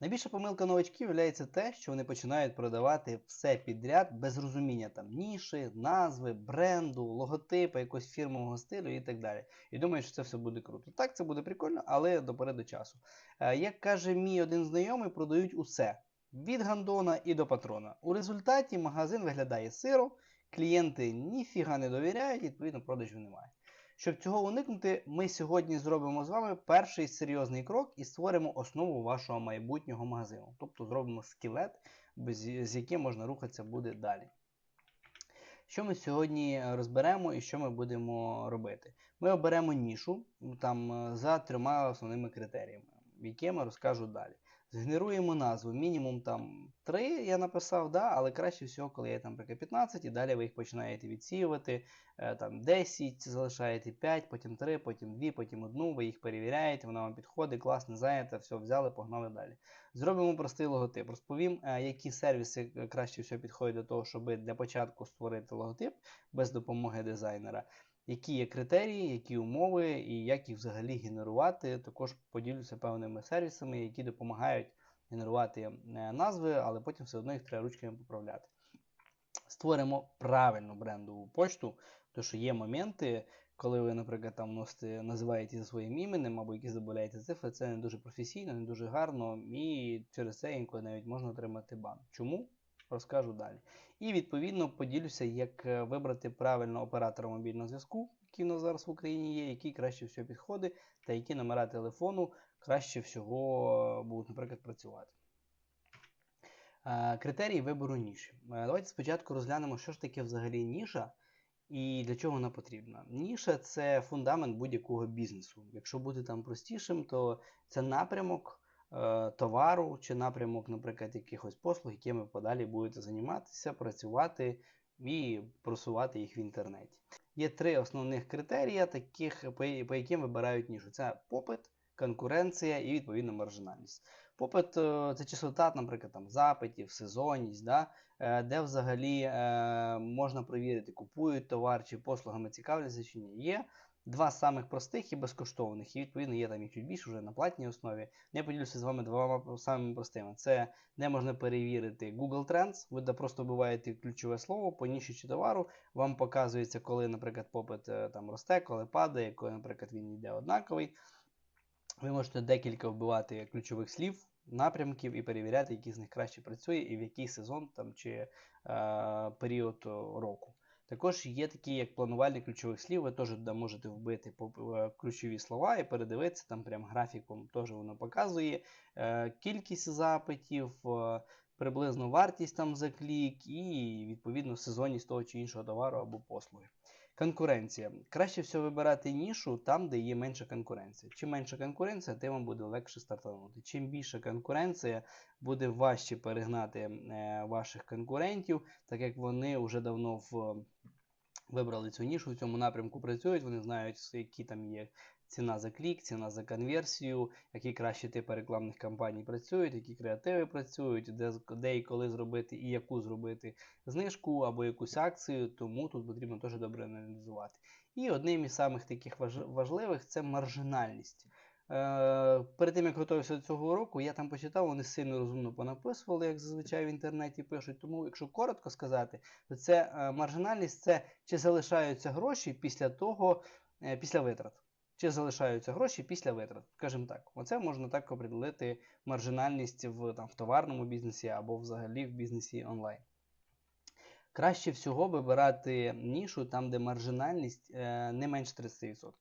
Найбільша помилка новачків є те, що вони починають продавати все підряд без розуміння там ніші, назви, бренду, логотипу, якогось фірмового стилю і так далі. І думають, що це все буде круто. Так, це буде прикольно, але допереду часу. Е, Як каже мій один знайомий, продають усе від гандона і до патрона. У результаті магазин виглядає сиро, клієнти ніфіга не довіряють, відповідно, продажів немає. Щоб цього уникнути, ми сьогодні зробимо з вами перший серйозний крок і створимо основу вашого майбутнього магазину. Тобто зробимо скелет, з яким можна рухатися буде далі. Що ми сьогодні розберемо і що ми будемо робити? Ми оберемо нішу там, за трьома основними критеріями, які я розкажу далі. Згенеруємо назву, мінімум там 3 я написав, да, але краще всього, коли є там наприклад, 15, і далі ви їх починаєте відсіювати. Е, там 10, залишаєте 5, потім 3, потім 2, потім 1, ви їх перевіряєте, вона вам підходить, класно, зайнята, все, взяли, погнали далі. Зробимо простий логотип. Розповім, е, які сервіси е, краще всього підходять до того, щоб для початку створити логотип без допомоги дизайнера. Які є критерії, які умови і як їх взагалі генерувати. Також поділюся певними сервісами, які допомагають генерувати е, назви, але потім все одно їх треба ручками поправляти. Створимо правильну брендову почту, тому що є моменти, коли ви, наприклад, там носите, називаєте за своїм іменем або якісь забавляєте цифри, це не дуже професійно, не дуже гарно, і через це інколи навіть можна отримати бан. Чому? Розкажу далі. І відповідно поділюся, як е, вибрати правильно оператора мобільного зв'язку, який у нас зараз в Україні є, який краще всього підходить, та які номера телефону краще всього будуть, наприклад, працювати. Е, Критерії вибору ніші. Е, Давайте спочатку розглянемо, що ж таке взагалі ніша і для чого вона потрібна. Ніша це фундамент будь-якого бізнесу. Якщо бути там простішим, то це напрямок е, товару чи напрямок, наприклад, якихось послуг, якими подалі будете займатися, працювати і просувати їх в інтернеті. Є три основних критерії, таких, по, яким вибирають нішу: це попит, конкуренція і відповідно маржинальність. Попит е, це частота, наприклад, там, запитів, сезонність, да, е, де взагалі е, можна перевірити, купують товар чи послугами цікавляться чи ні. Є два самих простих і безкоштовних, і відповідно є там і чуть більше вже на платній основі. Я поділюся з вами двома самими простими. Це де можна перевірити Google Trends, ви де просто вбиваєте ключове слово по ніші чи товару, вам показується, коли, наприклад, попит е, там росте, коли падає, коли, наприклад, він йде однаковий. Ви можете декілька вбивати ключових слів, напрямків і перевіряти, який з них краще працює і в який сезон там, чи е, період року. Також є такі, як планувальні ключових слів, ви теж да, можете вбити е, ключові слова і передивитися, там прям графіком теж воно показує е, кількість запитів, е, приблизну вартість там за клік і відповідно сезонність того чи іншого товару або послуги. Конкуренція. Краще всього вибирати нішу там, де є менша конкуренція. Чим менша конкуренція, тим вам буде легше стартанути. Чим більша конкуренція, буде важче перегнати ваших конкурентів, так як вони вже давно в, вибрали цю нішу, в цьому напрямку працюють, вони знають, які там є ціна за клік, ціна за конверсію, які кращі типи рекламних кампаній працюють, які креативи працюють, де, де і коли зробити, і яку зробити знижку або якусь акцію, тому тут потрібно теж добре аналізувати. І одним із самих таких важливих це маржинальність. Е, перед тим, як готувався до цього уроку, я там почитав, вони сильно розумно понаписували, як зазвичай в інтернеті пишуть. Тому, якщо коротко сказати, то це е, маржинальність це чи залишаються гроші після того, е, після витрат. Чи залишаються гроші після витрат. Скажімо так, оце можна так определити маржинальність в там, в товарному бізнесі або взагалі в бізнесі онлайн. Краще всього вибирати нішу там, де маржинальність не менше 30%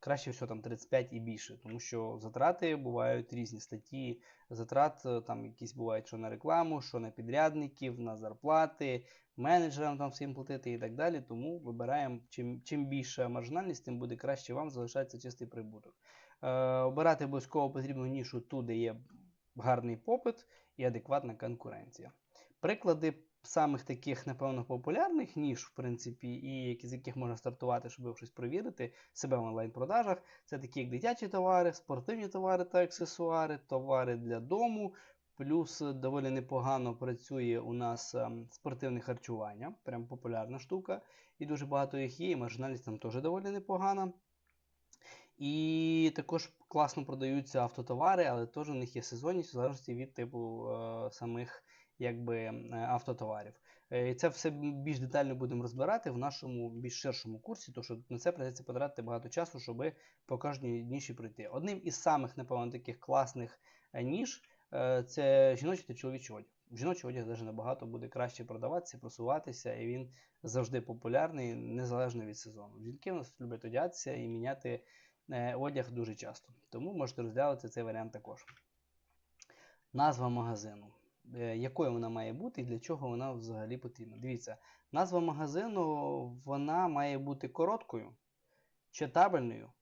краще всього там 35 і більше, тому що затрати бувають різні статті. Затрат е, там якісь бувають, що на рекламу, що на підрядників, на зарплати, менеджерам там всім платити і так далі. Тому вибираємо чим чим більша маржинальність, тим буде краще вам залишається чистий прибуток. Е, Обирати обов'язково потрібну нішу ту, де є гарний попит і адекватна конкуренція. Приклади самих таких, напевно, популярних ніж, в принципі, і з яких можна стартувати, щоб щось провірити себе в онлайн-продажах. Це такі, як дитячі товари, спортивні товари та аксесуари, товари для дому. Плюс доволі непогано працює у нас ем, спортивне харчування, прям популярна штука. І дуже багато їх є, і маржинальність там теж доволі непогана. І також класно продаються автотовари, але теж у них є сезонність в залежності від типу е, самих якби, е, автотоварів. Е, І це все більш детально будемо розбирати в нашому більш ширшому курсі, тому що на це придеться потратити багато часу, щоб по кожній ніші пройти. Одним із самих, напевно, таких класних е, ніж це жіночий та чоловічий одяг. Жіночий одяг навіть набагато буде краще продаватися, просуватися, і він завжди популярний, незалежно від сезону. Жінки у нас люблять одягатися і міняти одяг дуже часто. Тому можете розглянути цей варіант також. Назва магазину. Е, Якою вона має бути і для чого вона взагалі потрібна? Дивіться, назва магазину вона має бути короткою, читабельною,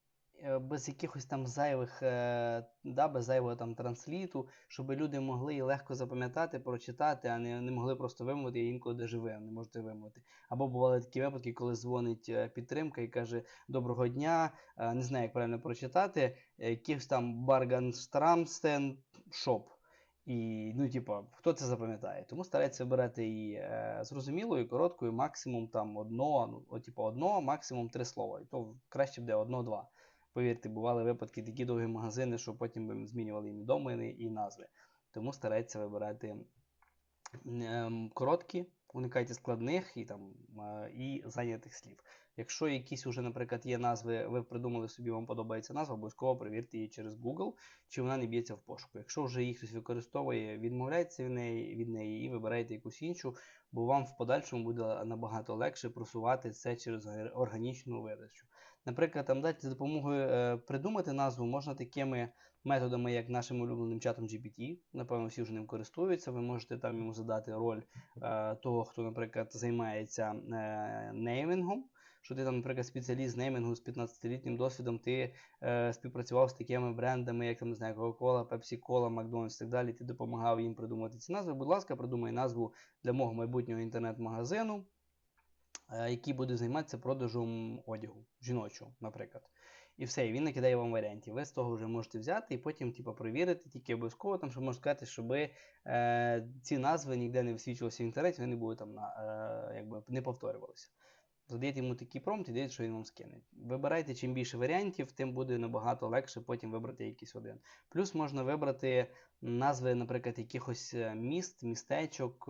е, без якихось там зайвих, е, да, без зайвого там трансліту, щоб люди могли її легко запам'ятати, прочитати, а не, не могли просто вимовити, і інколи де живе, не можете вимовити. Або бували такі випадки, коли дзвонить підтримка і каже Доброго дня, не знаю, як правильно прочитати, якийсь там Барганстрамстен шоп. І, ну, типа, хто це запам'ятає? Тому старається вибирати її е, зрозумілою, короткою, максимум там одно, ну, от, типу, одно, максимум три слова. І то краще буде одно-два. Повірте, бували випадки такі довгі магазини, що потім би змінювали їм домини і назви. Тому старається вибирати е, короткі, уникайте складних і, там, і зайнятих слів. Якщо якісь уже, наприклад, є назви, ви придумали собі, вам подобається назва, обов'язково перевірте її через Google, чи вона не б'ється в пошуку. Якщо вже її хтось використовує, відмовляється від неї, від неї і вибирайте якусь іншу, бо вам в подальшому буде набагато легше просувати це через органічну видачу. Наприклад, там дати за допомогою е, придумати назву можна такими методами, як нашим улюбленим чатом GPT. Напевно, всі вже ним користуються. Ви можете там йому задати роль е, того, хто, наприклад, займається е, неймінгом що ти там, наприклад, спеціаліст неймінгу з 15-літнім досвідом, ти е, співпрацював з такими брендами, як там, не знаю, Coca-Cola, Pepsi-Cola, McDonald's і так далі, ти допомагав їм придумати ці назви. Будь ласка, придумай назву для мого майбутнього інтернет-магазину, який буде займатися продажем одягу жіночого, наприклад. І все, і він накидає вам варіантів. Ви з того вже можете взяти і потім типу, перевірити, тільки обов'язково, там, що можна сказати, щоб е, ці назви ніде не висвічувалися в інтернеті, вони були там е, якби не повторювалися. Задаєте йому такий промпт і дивіться, що він вам скине. Вибирайте чим більше варіантів, тим буде набагато легше потім вибрати якийсь один. Плюс можна вибрати назви, наприклад, якихось е, міст, містечок,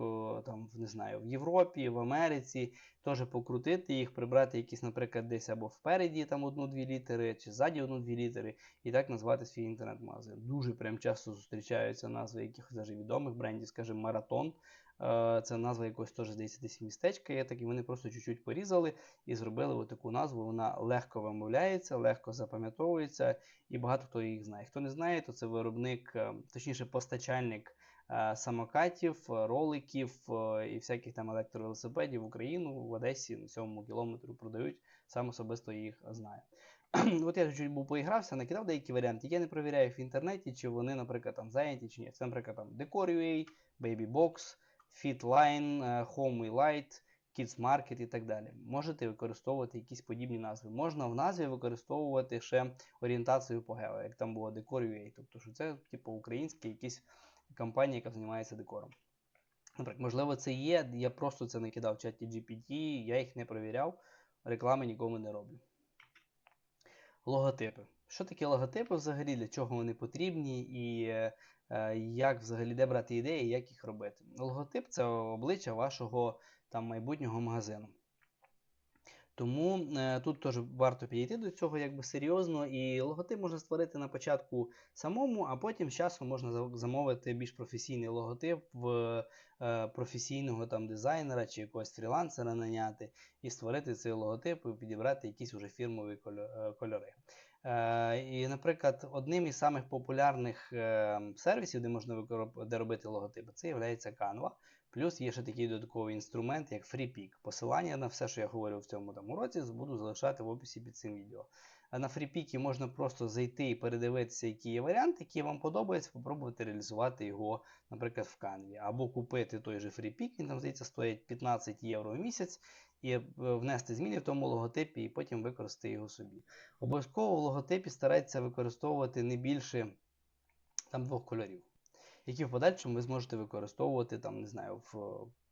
там, не знаю, в Європі, в Америці, теж покрутити їх, прибрати якісь, наприклад, десь або впереді там одну-дві літери, чи ззаді одну-дві літери, і так назвати свій інтернет-магазин. Дуже прям часто зустрічаються назви якихось навіть відомих брендів, скажімо, маратон. Е, це назва якогось теж здається десь містечка є, так і вони просто чуть-чуть порізали і зробили таку назву. Вона легко вимовляється, легко запам'ятовується, і багато хто їх знає. Хто не знає, то це виробник, е, точніше, постачальник е, самокатів, роликів і всяких там електровелосипедів в Україну в Одесі на цьому кілометру продають, сам особисто їх знає. От я чуть був поігрався, накидав деякі варіанти. Я не провіряю в інтернеті, чи вони, наприклад, там зайняті, чи ні. Це, наприклад, там Decor.ua, Babybox. Fitline, е, Home Light, Kids Market і так далі. Можете використовувати якісь подібні назви. Можна в назві використовувати ще орієнтацію по гео, як там було Decor.ua. Тобто, що це типу українська якісь компанія, яка займається декором. Наприклад, можливо, це є. Я просто це не кидав в чаті GPT, я їх не перевіряв, реклами нікому не роблю. Логотипи. Що таке логотипи взагалі, для чого вони потрібні, і Е, як взагалі де брати ідеї, як їх робити. Логотип це обличчя вашого там майбутнього магазину. Тому е, тут теж варто підійти до цього якби серйозно, і логотип можна створити на початку самому, а потім з часом можна замовити більш професійний логотип в е, професійного там дизайнера чи якогось фрілансера наняти і створити цей логотип і підібрати якісь уже фірмові е, кольори. Е, і, наприклад, одним із самих популярних е, сервісів, де можна де робити логотипи, це є Canva. Плюс є ще такий додатковий інструмент, як FreePick. Посилання на все, що я говорив в цьому там уроці, буду залишати в описі під цим відео. А на FreePick можна просто зайти і передивитися, які є варіанти, які вам подобаються, спробувати реалізувати його, наприклад, в Canva. Або купити той же FreePick, він там здається, стоїть 15 євро в місяць і е, внести зміни в тому логотипі, і потім використати його собі. Обов'язково в логотипі старайтеся використовувати не більше там, двох кольорів, які в подальшому ви зможете використовувати там, не знаю, в,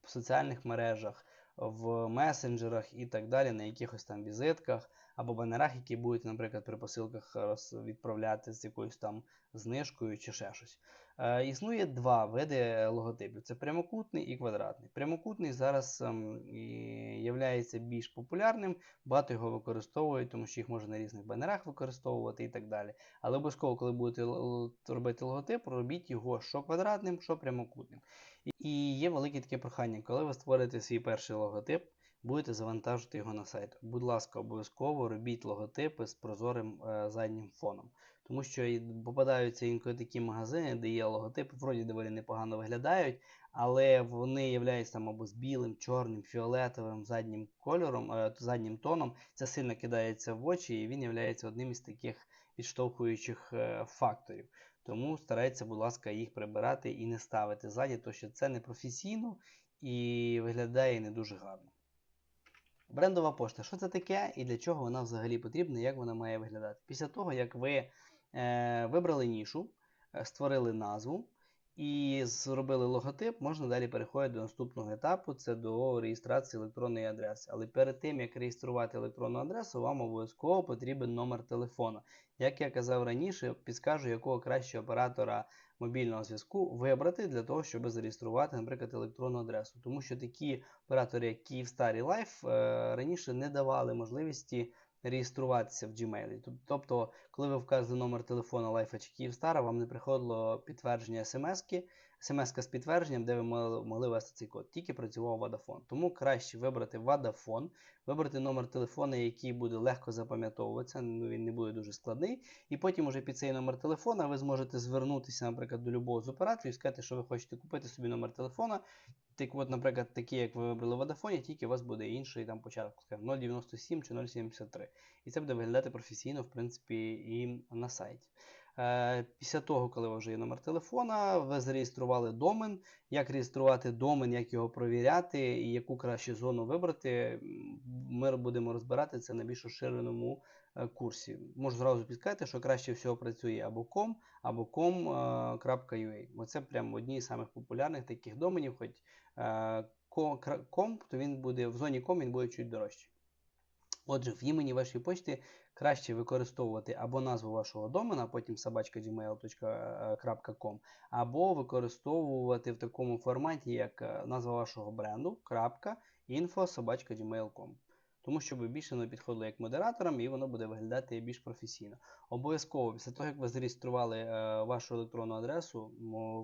в соціальних мережах, в месенджерах і так далі, на якихось там візитках, або банерах, які будете, наприклад, при посилках роз- відправляти з якоюсь там знижкою чи ще щось. Е, Існує два види логотипів: це прямокутний і квадратний. Прямокутний зараз ем, і більш популярним, багато його використовують, тому що їх можна на різних банерах використовувати і так далі. Але обов'язково, коли будете робити логотип, робіть його що квадратним, що прямокутним. І є велике таке прохання, коли ви створите свій перший логотип, будете завантажити його на сайт. Будь ласка, обов'язково робіть логотипи з прозорим е, заднім фоном. Тому що попадаються інколи такі магазини, де є логотипи, вроді доволі непогано виглядають, але вони являються там або з білим, чорним, фіолетовим заднім кольором, е, заднім тоном. Це сильно кидається в очі, і він є одним із таких відштовхуючих е, факторів. Тому старайтеся, будь ласка, їх прибирати і не ставити ззаді, тому що це не професійно і виглядає не дуже гарно. Брендова пошта. Що це таке і для чого вона взагалі потрібна, як вона має виглядати? Після того, як ви е, вибрали нішу, е, створили назву і зробили логотип, можна далі переходити до наступного етапу це до реєстрації електронної адреси. Але перед тим, як реєструвати електронну адресу, вам обов'язково потрібен номер телефону. Як я казав раніше, підскажу, якого кращого оператора мобільного зв'язку вибрати для того, щоб зареєструвати, наприклад, електронну адресу. Тому що такі оператори, як Kyivstar і Life, е, раніше не давали можливості реєструватися в Gmail. Тоб- Тобто, коли ви вказали номер телефона Лайфа чи Київстара, вам не приходило підтвердження смс-ки, смс з підтвердженням, де ви могли ввести цей код. Тільки працював Vodafone. Тому краще вибрати Vodafone, вибрати номер телефону, який буде легко запам'ятовуватися, ну він не буде дуже складний. І потім уже під цей номер телефона ви зможете звернутися, наприклад, до любого з операторів і сказати, що ви хочете купити собі номер телефона. Так от, наприклад, такий, як ви вибрали в Vodafone, тільки у вас буде інший там початок, скажімо, 097 чи 073. І це буде виглядати професійно, в принципі, і на сайті. Е, Після того, коли вже є номер телефона, ви зареєстрували домен. Як реєструвати домен, як його провіряти і яку кращу зону вибрати, ми будемо розбирати це на більш розширеному е, курсі. Можу зразу підказати, що краще всього працює або com, або com.ua. Оце прямо одні з самих популярних таких доменів, хоч е, com, то він буде в зоні com він буде чуть дорожчий. Отже, в імені вашої почти краще використовувати або назву вашого домена, потім собачка.gmail.com, або використовувати в такому форматі, як е, назва вашого бренду, крапка, info, собачка.gmail.com. Тому що ви більше не підходили як модераторам, і воно буде виглядати більш професійно. Обов'язково, після того, як ви зареєстрували е, вашу електронну адресу,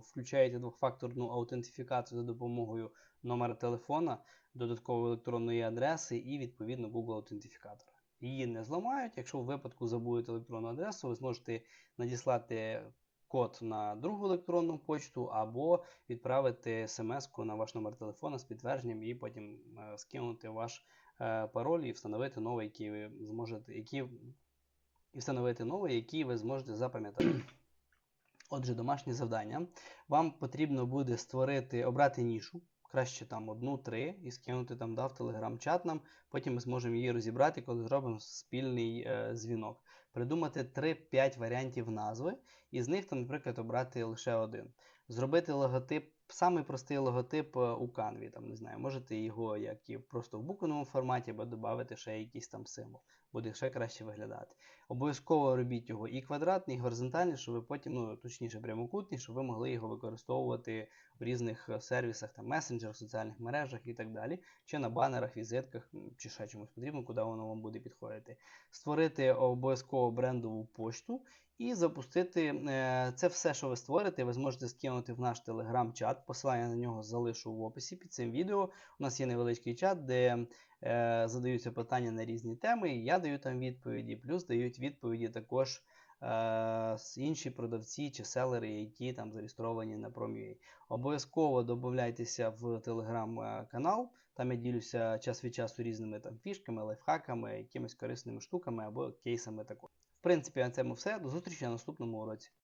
включаєте двохфакторну аутентифікацію за допомогою номера телефона, додаткової електронної адреси і відповідно Google аутентифікатора. Її не зламають. Якщо в випадку забудете електронну адресу, ви зможете надіслати код на другу електронну почту або відправити смс-ку на ваш номер телефона з підтвердженням і потім е, скинути ваш е, пароль і встановити новий, який ви зможете, який, і встановити новий, який ви зможете запам'ятати. Отже, домашнє завдання. Вам потрібно буде створити, обрати нішу, краще там одну-три, і скинути там да, в телеграм-чат нам. Потім ми зможемо її розібрати, коли зробимо спільний е, дзвінок. Придумати 3-5 варіантів назви, і з них, там, наприклад, обрати лише один. Зробити логотип, самий простий логотип е, у Canva, там, не знаю, можете його як і просто в буквеному форматі, або додати ще якийсь там символ. Буде ще краще виглядати. Обов'язково робіть його і квадратний, і горизонтальний, щоб ви потім, ну точніше, прямокутний, щоб ви могли його використовувати в різних е, сервісах, там, месенджерах, соціальних мережах і так далі, чи на банерах, візитках, чи ще чомусь потрібно, куди воно вам буде підходити. Створити обов'язково брендову пошту і запустити е, це все, що ви створите, ви зможете скинути в наш телеграм-чат. Посилання на нього залишу в описі під цим відео. У нас є невеличкий чат, де е, задаються питання на різні теми, і я даю там відповіді, плюс дають відповіді також е, інші продавці чи селери, які там зареєстровані на Prom.ua. Обов'язково додайтеся в телеграм-канал. Там я ділюся час від часу різними там фішками, лайфхаками, якимись корисними штуками або кейсами також. Принципі, на цьому все. До зустрічі на наступному уроці.